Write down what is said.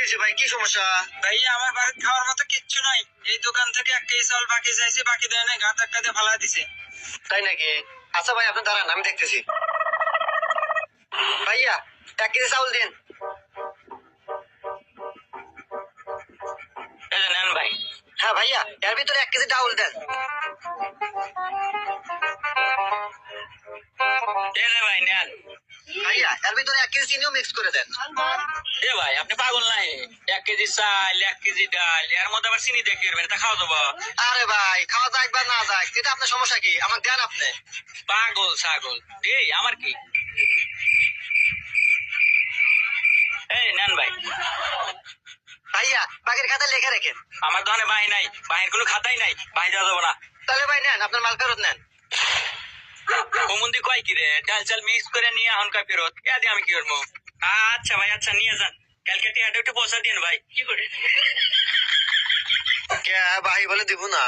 হয়েছে ভাই? কি সমস্যা? ভাই আমার বাড়িতে খাওয়ার মতো কিচ্ছু নাই। এই দোকান থেকে এক কেজি চাল বাকি চাইছে বাকি দেয় নাই গা ধাক্কা দিয়ে ফালা দিছে। তাই নাকি? আচ্ছা ভাই আপনি দাঁড়ান আমি দেখতেছি। ভাইয়া এক কেজি চাউল দিন। নেন ভাই। হ্যাঁ ভাইয়া এর ভিতরে এক কেজি ডাউল দেন। ভাই নেন। ভাইয়া এর ভিতরে এক কেজি চিনিও মিক্স করে দেন। এ ভাই আপনি পাগল নাই। এক কেজি চাল এক কেজি ডাল এর মধ্যে আবার চিনি দেখে করবেন? খাওয়া দেবো। আরে ভাই খাওয়া যাক বা না যাক এটা আপনার সমস্যা কি? আমাকে দেন আপনি। পাগল ছাগল। এই আমার কি? এই নেন ভাই। ভাইয়া বাকির খাতা লিখে রাখেন। আমার দোকানে বাহি নাই বাহির কোনো খাতাই নাই বাহি দেওয়া যাব না। তাহলে ভাই নেন আপনার মাল ফেরত নেন। কয় কি রে? ডাল চাল মিক্স করে নিয়ে এখন কয় ফেরত। এ দিয়ে আমি কি করব? আচ্ছা ভাই আচ্ছা নিয়ে যান। কালকে টিয়াটা একটু পয়সা দিন ভাই। কি করে কে ভাই বলে দিব না।